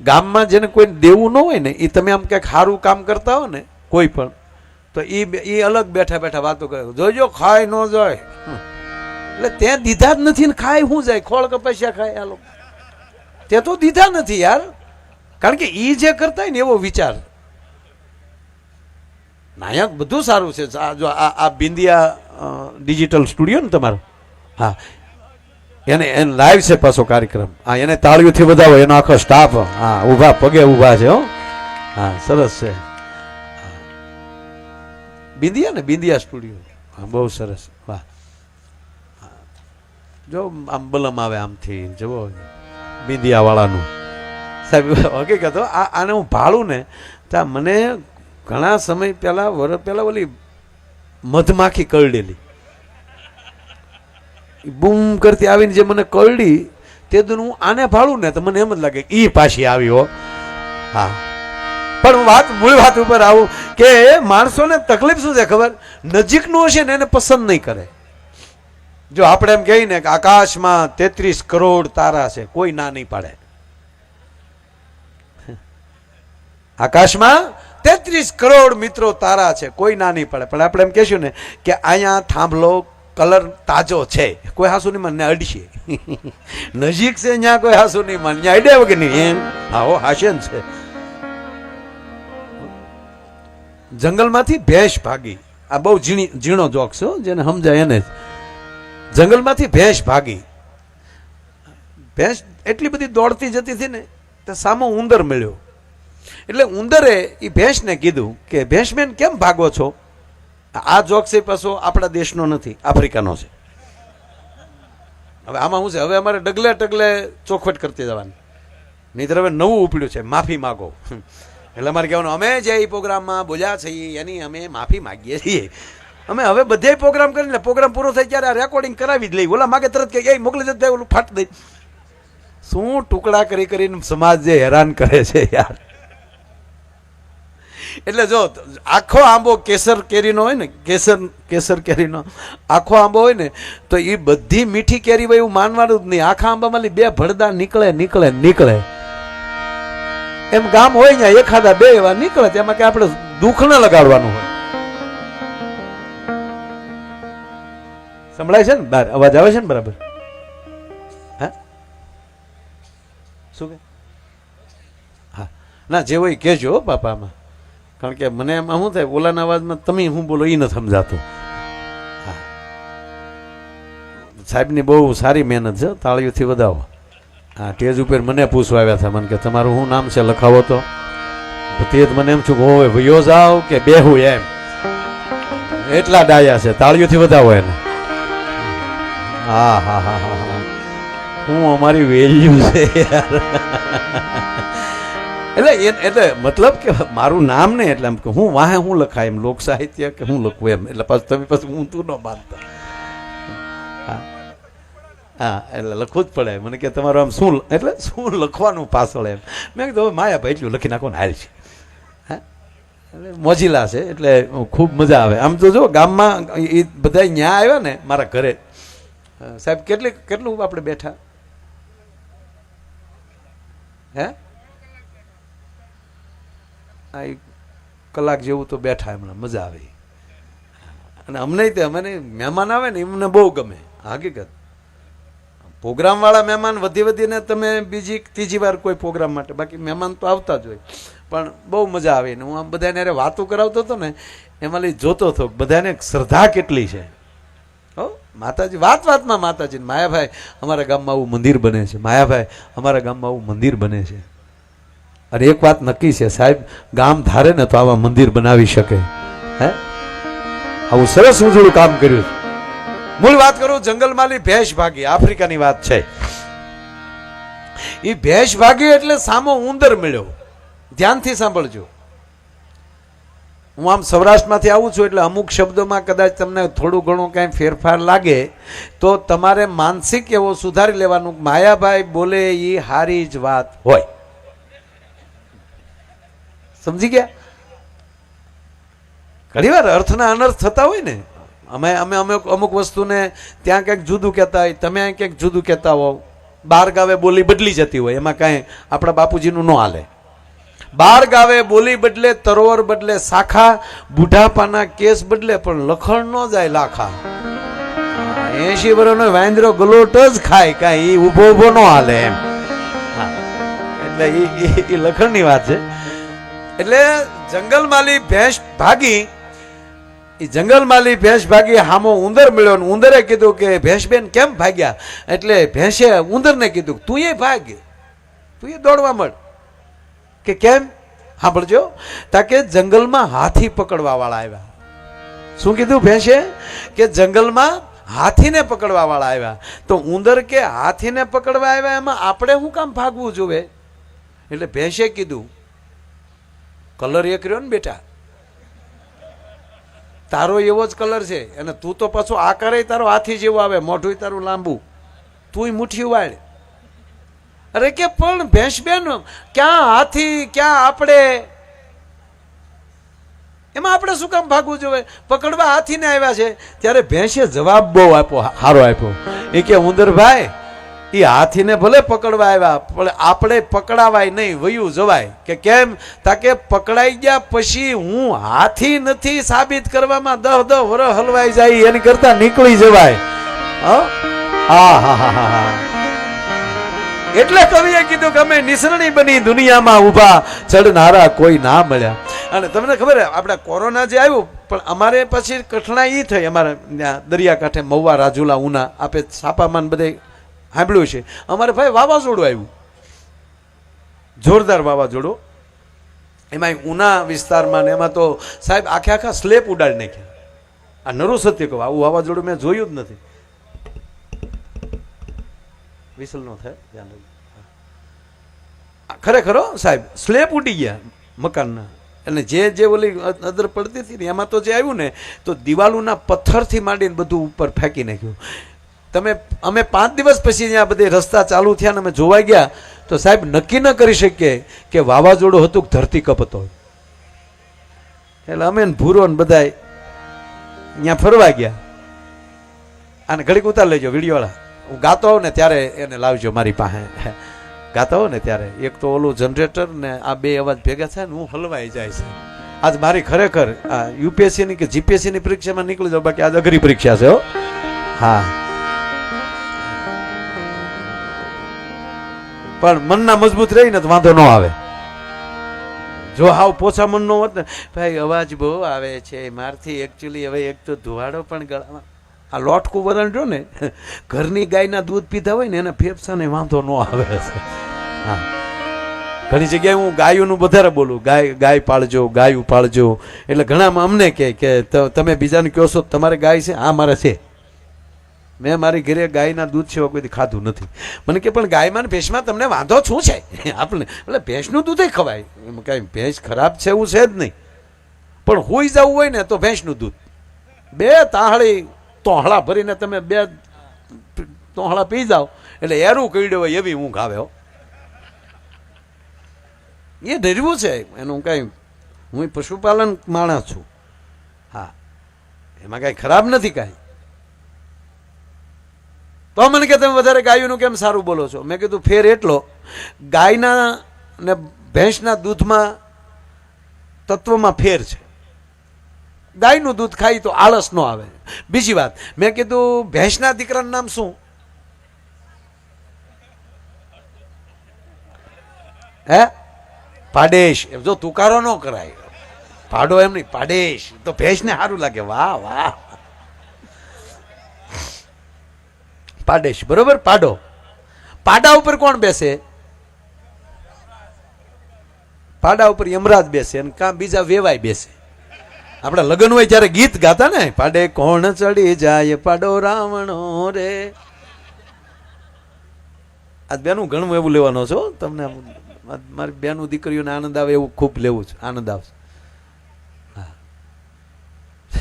ગામમાં જેને કોઈ દેવું ન હોય ને એ તમે આમ ક્યાંક સારું કામ કરતા હો ને, કોઈ પણ, તો એ એ અલગ બેઠા બેઠા વાતો કરે. જોજો, ખાય ન જાય. એટલે ત્યાં દીધા જ નથી ને ખાય શું જાય? ખોળ કપાસિયા ખાય આ લોકો? તે તો દીધા નથી યાર. કારણ કે એ જે કરતા હોય ને એવો વિચાર. નાયક, બધું સારું છે. જો આ આ બિંદિયા ડિજિટલ સ્ટુડિયો ને તમારો. હા. એને એને લાઈવ છે પાછો કાર્યક્રમ. હા, એને તાળીઓથી વધાવો, એનો આખો સ્ટાફ હા, ઊભા, પગે ઊભા છે, હો. હા, સરસ છે. બિંદિયા ને, બિંદિયા સ્ટુડિયો. હા, બહુ સરસ, વાહ. જો આમ બલમ આવે આમથી, જુઓ. બિંદિયા વાળાનું સાહેબ, હકીકત આ આને હું ભાળું ને ત્યાં મને ઘણા સમય પહેલાં વર્ષ પહેલાં ઓલી મધમાખી કરડેલી. બૂમ કરતી આવીને જે મને કરડી તે દુન હું આને ભાળું ને તો મને એમ જ લાગે એ પાછી આવી હો. હા. પણ વાત, મૂળ વાત ઉપર આવું કે માણસોને તકલીફ શું છે ખબર? નજીકનું હશે ને એને પસંદ નહીં કરે. જો આપણે એમ કહીએ ને કે આકાશમાં તેત્રીસ કરોડ તારા છે, કોઈ ના નહીં પાડે. આકાશમાં તેત્રીસ કરોડ મિત્રો તારા છે, કોઈ ના નહીં પડે. પણ આપણે એમ કહેશું ને કે અહીંયા થાંભલો કલર તાજો છે. કોઈ હાસુ નહીં મને અડશે. નજીક છે ત્યાં કોઈ હાસુ નહીં મને. ત્યાં અડે વગર નહીં એમ. આવો હાશે છે. જંગલમાંથી ભેંસ ભાગી. આ બહુ ઝીણી, ઝીણો જોક છે જેને સમજાય એને. જંગલમાંથી ભેંસ ભાગી. ભેંસ એટલી બધી દોડતી જતી હતી ને, તો સામો ઉંદર મળ્યો. એટલે ઉંદરે એ ભેંસને કીધું કે ભેંસમેન કેમ ભાગો છો? આ જોક છે પાછો આપણા દેશનો નથી, આફ્રિકાનો છે. હવે આમાં શું છે? હવે અમારે ડગલે ડગલે ચોખવટ કરતી જવાની. નહીં હવે નવું ઉપડ્યું છે, માફી માગો. એટલે અમારે કહેવાનું, અમે જે એ પ્રોગ્રામમાં બોલ્યા છીએ એની અમે માફી માગીએ છીએ. અમે હવે બધે પ્રોગ્રામ કરીને પ્રોગ્રામ પૂરો થાય ત્યારે આ રેકોર્ડિંગ કરાવી જ લઈ ઓલા માગે તરત કે, એ મોકલી જતા ઓલું ફાટ દઈ શું ટુકડા કરી કરીને સમાજ જે હેરાન કરે છે યાર. એટલે જો આખો આંબો કેસર કેરીનો હોય ને, કેસર કેસર કેરીનો આખો આંબો હોય ને, તો એ બધી મીઠી કેરી હોય એવું માનવાનું જ નહીં. આખા આંબામાંથી બે ભડદા નીકળે નીકળે નીકળે. એમ ગામ હોય ને, એખાદા બે એવા નીકળે, તેમાં કે આપણે દુઃખ ન લગાડવાનું હોય. સંભળાય છે ને? બાર, અવાજ આવે છે ને બરાબર? હા? શું કે? હા. ના, જે હોય કહેજો પાપામાં કારણ કે મને એમાં શું થાય, ઓલાના અવાજમાં તમે હું બોલો એ નથી સમજાતું. સાહેબની બહુ સારી મહેનત છે, તાળીઓથી વધાવો. હા સ્ટેજ ઉપર મને પૂછવા આવ્યા હતા, મને કે તમારું શું નામ છે, લખાવો તો. તો જ મને એમ છું કે હવે વયો જાવ કે બેહું એમ. એટલા ડાયા છે, તાળીઓથી વધાવો એને. હા હા હા હા. હું અમારી વેલ્યુ છે યાર. એટલે એટલે મતલબ કે મારું નામ ને એટલે એમ કે હું વાહે હું લખાય એમ, લોક સાહિત્ય કે હું લખું એમ. એટલે પછી તમે પછી હું તું ન માનતા. હા. એટલે લખવું જ પડે. મને કે તમારું આમ શું એટલે શું લખવાનું પાછળ એમ. મેં કીધું, હવે માયા ભાઈ એટલું લખી નાખો હાલ છે. હા. એટલે મોજીલા છે, એટલે ખૂબ મજા આવે. આમ તો જો ગામમાં એ બધા ન્યા આવ્યા ને મારા ઘરે. સાહેબ, કેટલી કેટલું આપણે બેઠા? હે? આ કલાક જેવું તો બેઠા એમણે, મજા આવી. અને અમને તે અમને મહેમાન આવે ને એમને બહુ ગમે. હકીકત. પ્રોગ્રામવાળા મહેમાન વધી વધીને તમે બીજી, ત્રીજી વાર કોઈ પ્રોગ્રામ માટે, બાકી મહેમાન તો આવતા જ હોય. પણ બહુ મજા આવી ને. હું આમ બધાને અરે વાતો કરાવતો હતો ને, એમાં લઈ જોતો હતો બધાને શ્રદ્ધા કેટલી છે. હો, માતાજી, વાત વાતમાં માતાજી માયાભાઈ અમારા ગામમાં આવું મંદિર બને છે. માયાભાઈ અમારા ગામમાં આવું મંદિર બને છે. અને એક વાત નક્કી છે, સાહેબ, ગામ ધારે ને તો આવા મંદિર બનાવી શકે. હે? આવું સરસ ઉજળું કામ કર્યું. મૂળ વાત કરું જંગલમાંની ભેંસ ભાગી, આફ્રિકાની વાત છે. એ ભેંસ ભાગી એટલે સામો ઉંદર મળ્યો. ધ્યાનથી સાંભળજો. હું આમ સૌરાષ્ટ્રમાંથી આવું છું એટલે અમુક શબ્દોમાં કદાચ તમને થોડું ઘણું કાંઈ ફેરફાર લાગે, તો તમારે માનસિક એવો સુધારી લેવાનું. માયાભાઈ બોલે એ હારી જ વાત હોય. સમજી ગયા? ઘણી વાર અર્થના અનર્થ થતા હોય ને. અમે અમે અમે અમુક વસ્તુને ત્યાં કંઈક જુદું કહેતા હોય, તમે અહીં કંઈક જુદું કહેતા હોવ. બાર ગાવે બોલી બદલી જતી હોય, એમાં કાંઈ આપણા બાપુજીનું ન હાલે. બાર ગાવે બોલી બદલે, તરોવર બદલે, શાખા, બુઢાપાના કેસ બદલે, પણ લખણ ન જાય લાખા. એસી વર્ષનો વાંદરો ગલોટ જ ખાય, કાંઈ ઊભો ઊભો ન હાલે એમ. એટલે એ લખણની વાત છે. એટલે જંગલમાલી ભેંસ ભાગી, એ જંગલમાલી ભેંસ ભાગી હામો ઉંદર મળ્યો ને ઉંદરે કીધું કે, ભેંસબેન, કેમ ભાગ્યા? એટલે ભેંસે ઉંદરને કીધું, તું એ ભાગ, તું એ દોડવા મળ. કે કેમ? સાંભળજો. તાકે જંગલમાં હાથી પકડવાવાળા આવ્યા. શું કીધું ભેંસે? કે જંગલમાં હાથીને પકડવાવાળા આવ્યા. તો ઉંદર કે હાથીને પકડવા આવ્યા એમાં આપણે શું કામ ભાગવું જોવે? એટલે ભેંસે કીધું કલર એક રહ્યો ને બેટા? તારો એવો જ કલર છે. અને તું તો પાછો આકારે તારો હાથી જેવો આવે, મોઢું તારું લાંબુ. તું મુઠ્ઠી વાળ. અરે કે પણ ભેંસ બેન, ક્યાં હાથી, ક્યાં આપણે? એમાં આપણે શું કામ ભાગવું જોઈએ? પકડવા હાથીને આવ્યા છે. ત્યારે ભેંસે જવાબ બહુ આપ્યો સારો આપ્યો. એ કે ઉંદરભાઈ એ હાથીને ભલે પકડવા આવ્યા, પણ આપણે પકડાવાય નહીં. વયું જવાય. કે કેમ? તાકે પકડાઈ ગયા પછી હું હાથી નથી સાબિત કરવામાં દહ દહ વર હલવાઈ જાય, એની કરતા નીકળી જવાય. હા? હા હા હા એટલે કવિએ કીધું કે અમે નિસરણી બની દુનિયામાં ઊભા. ચડનારા કોઈ ના મળ્યા. અને તમને ખબર આપણે કોરોના જે આવ્યું, પણ અમારે પછી કઠણાઈ થઈ. અમારે દરિયાકાંઠે મહુવા, રાજુલા, ઉના, આપે છાપામાં બધે સાંભળ્યું છે અમારે ભાઈ વાવાઝોડું આવ્યું. જોરદાર વાવાઝોડું. એમાં ઉના વિસ્તારમાં ને એમાં તો સાહેબ આખે આખા સ્લેપ ઉડાડી નાખ્યા. આ નરુ સત્ય કહું, આવું વાવાઝોડું મેં જોયું જ નથી. વિસલ નો થાય, ધ્યાન રાખજો. ખરેખર સાહેબ, સ્લેબ ઉડી ગયા મકાનના. અને જે જે ઓલી અદર પડતી હતી ને એમાં તો જે આવ્યું ને, તો દિવાલોના પથ્થરથી માંડીને બધું ઉપર ફેંકી નાખ્યું. તમે, અમે પાંચ દિવસ પછી ત્યાં બધે રસ્તા ચાલુ થયા ને અમે જોવા ગયા, તો સાહેબ નક્કી ન કરી શકીએ કે વાવાઝોડું હતું કે ધરતીકપ હતો. એટલે અમે ભૂરો ને બધાય ત્યાં ફરવા ગયા. અને ઘડીક ઉતાર લેજો વિડીયોવાળા. હું ગાતો હોઉં ને ત્યારે એને લાવજો મારી પાસે. ગાતો હોઉં ને ત્યારે. એક તો ઓલું જનરેટર ને આ બે અવાજ ભેગા થાય ને હું હલવાઈ જાય છે. આજ મારી ખરેખર આ યુપીએસસીની કે જીપીએસસીની પરીક્ષામાં નીકળી જાઉં, બાકી આજ અઘરી પરીક્ષા છે હો. હા. પણ મનના મજબૂત રહીને તો વાંધો ન આવે. જો હાવ પોછા મનનો હોત ને, ભાઈ, અવાજ બહુ આવે છે. મારથી એકચ્યુઅલી હવે એક તો ધુવાડો પણ ગળામાં. આ લોટકું વરણ જો ને, ઘરની ગાયના દૂધ પીધા હોય ને, એને ફેફસાને વાંધો ન આવે. છે હા. ઘણી જગ્યાએ હું ગાયોનું વધારે બોલું. ગાય ગાય પાળજો, ગાયું પાળજો. એટલે ઘણામાં અમને કહે કે તમે બીજાને કહો છો તમારે ગાય છે, આ મારે છે. મેં મારી ઘરે ગાયના દૂધ છે કોઈ ખાધું નથી. મને કે, પણ ગાયમાં ને ભેંસમાં તમને વાંધો શું છે? આપણે, એટલે ભેંસનું દૂધ ખવાય. એમ કાંઈ ભેંસ ખરાબ છે એવું છે જ નહીં. પણ હોઈ જવું હોય ને તો ભેંસનું દૂધ. બે તાહળી તોહળા ભરીને તમે બે તોહળા પી જાઓ. એટલે એરું કઈડ્યો હોય એવી ઊંઘ આવે એ ડરવું છે. એનું કાંઈ હું પશુપાલન માણસ છું. હા. એમાં કાંઈ ખરાબ નથી કાંઈ. તો મને કે તમે વધારે ગાયોનું કેમ સારું બોલો છો? મેં કીધું, ફેર એટલો, ગાયના ને ભેંસના દૂધમાં તત્વમાં ફેર છે. ગાયનું દૂધ ખાઈ તો આળસ ન આવે. બીજી વાત, મેં કીધું, ભેંસના દીકરાનું નામ શું? હે? પાડેશ. જો તુકારો ન કરાય. પાડો એમ નહીં, પાડેશ. તો ભેંસને સારું લાગે. વાહ વાહ. પાડેશ, બરોબર? પાડો. પાડા ઉપર કોણ બેસે? પાડા ઉપર યમરાજ બેસે અને કાં બીજા વેવાય બેસે. આપણા લગ્ન હોય ત્યારે ગીત ગાતા ને, પાડે કોણ ચડી જાય પાડો રાવણો રે. આજ બેનું ઘણું એવું લેવાનો છો તમને મારી બેનું દીકરીઓને આનંદ આવે એવું ખૂબ લેવું છે, આનંદ આવશે.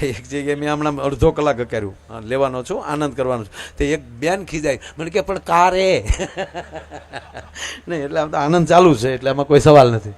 એક જગ્યાએ મેં હમણાં અડધો કલાક કર્યું. લેવાનો છું, આનંદ કરવાનો છું. તે એક બેન ખીજાય. મને કે, પણ કારે? નહીં, એટલે આમ તો આનંદ ચાલુ છે, એટલે આમાં કોઈ સવાલ નથી.